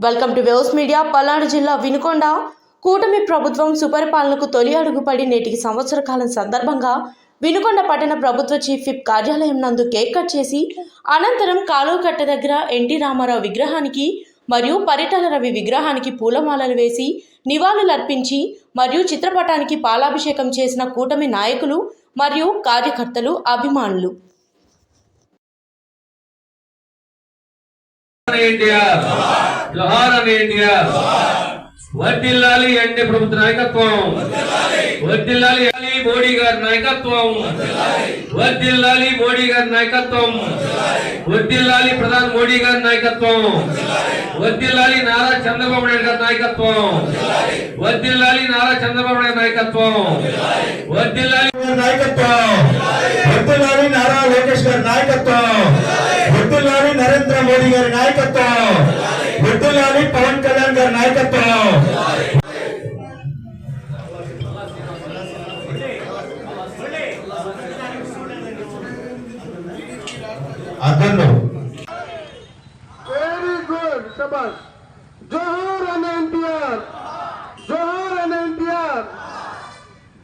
Welcome to Waves media Palnadu జిల్లా వినుకొండ. కూటమి ప్రభుత్వం సుపరిపాలనకు తొలి అడుగుపడి నేటికి సంవత్సర కాలం సందర్భంగా వినుకొండ పట్టణ ప్రభుత్వ చీఫ్ విప్ కార్యాలయం నందు కేక్ కట్ చేసి అనంతరం కాలువ కట్ట దగ్గర ఎన్టీ రామారావు విగ్రహానికి మరియు పరిటాల రవి విగ్రహానికి పూలమాలలు వేసి నివాళులర్పించి మరియు చిత్రపటానికి పాలాభిషేకం చేసిన కూటమి నాయకులు మరియు కార్యకర్తలు అభిమానులు. ఇండియా జోహార్ అని ఎన్టీఆర్ వర్దిల్లాలి అంటే ప్రభుత్వ నాయకత్వం. వర్దిల్లాలి అలీ మోడీ గారి నాయకత్వం. వర్దిల్లాలి మోడీ గారి నాయకత్వం. వర్దిల్లాలి ప్రధాని మోడీ గారి నాయకత్వం. వర్దిల్లాలి నారా చంద్రబాబు నాయుడు గారి నాయకత్వం. వర్దిల్లాలి నారా చంద్రబాబు నాయుడు నాయకత్వం. వర్దిల్లాలి నాయకత్వం. వర్ధిల్లాలి నారా లోకేష్ గారి నాయకత్వం. వర్ధిల్లాలి నరేంద్ర మోడీ గారి నాయకత్వం. వర్ధిల్లాలి పవన్ కళ్యాణ్ గారి నాయకత్వం అర్థంలో వెరీ గుడ్ శబాష్ జోహార్ అన్న ఎన్టీఆర్ జోహార్ అన్న ఎన్టీఆర్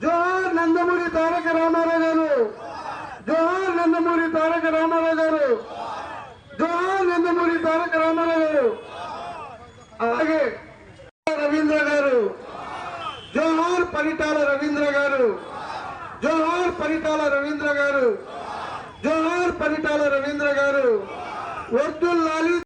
జోహార్ నందమూరి తారక రామారావు గారు జోహార్ నందమూరి తారక రామారావు గారు జోహార్ నందమూరి తారక రామారావు గారు అలాగే రవీంద్ర గారు. జోహార్ పరిటాల రవీంద్ర గారు. జోహార్ పరిటాల రవీంద్ర గారు. జోహార్ పరిటాల రవీంద్ర గారు. వర్దుల్లాలి